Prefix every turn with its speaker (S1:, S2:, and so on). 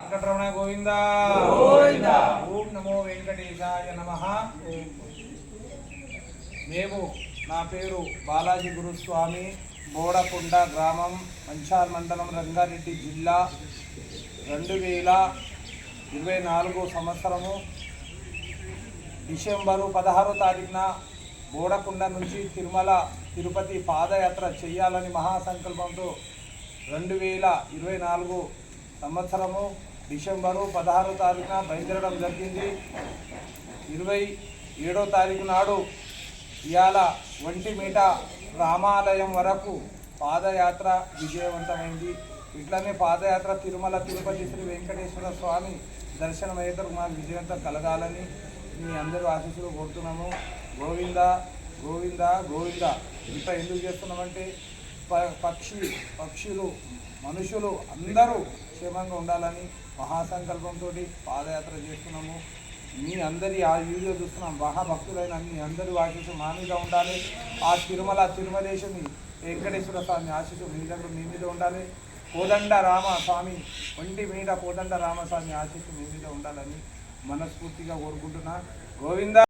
S1: వెంకటరమణ గోవింద. ఓం నమో వెంకటేశాయ నమ. మేము నా పేరు బాలాజీ గురుస్వామి బోడకొండ గ్రామం మంచార్ మండలం రంగారెడ్డి జిల్లా. రెండు వేల ఇరవై నాలుగో సంవత్సరము డిసెంబరు పదహారో తారీఖున బోడకొండ నుంచి తిరుమల తిరుపతి పాదయాత్ర చేయాలని మహాసంకల్పంతో రెండు వేల ఇరవై నాలుగు సంవత్సరము డిసెంబరు పదహారో తారీఖున బయలుదేరడం జరిగింది. ఇరవై ఏడో తారీఖు నాడు ఇవాళ ఒంటిమీట రామాలయం వరకు పాదయాత్ర విజయవంతమైంది. ఇట్లనే పాదయాత్ర తిరుమల తిరుపతి శ్రీ వెంకటేశ్వర స్వామి దర్శనం అయ్యేందుకు మాకు విజయవంతం కలగాలని మీ అందరూ ఆశీస్సులు కోరుతున్నాము. గోవింద గోవింద గోవింద. ఇంత ఎందుకు చేస్తున్నామంటే పక్షి పక్షులు మనుషులు అందరూ క్షేమంగా ఉండాలని మహాసంకల్పంతో పాదయాత్ర చేస్తున్నాము. మీ అందరి ఆ వీడియో చూస్తున్నాం. మహాభక్తులైన మీ అందరి ఆశీస్సు మా మీద ఉండాలి. ఆ తిరుమల తిరుమలేశుని వెంకటేశ్వర స్వామి ఆశీస్సు మీ దగ్గర మీ మీద ఉండాలి. కోదండ రామ స్వామి ఒంటి మీద కోదండ రామస్వామి ఆశీస్సు మీ మీద ఉండాలని మనస్ఫూర్తిగా కోరుకుంటున్నా. గోవింద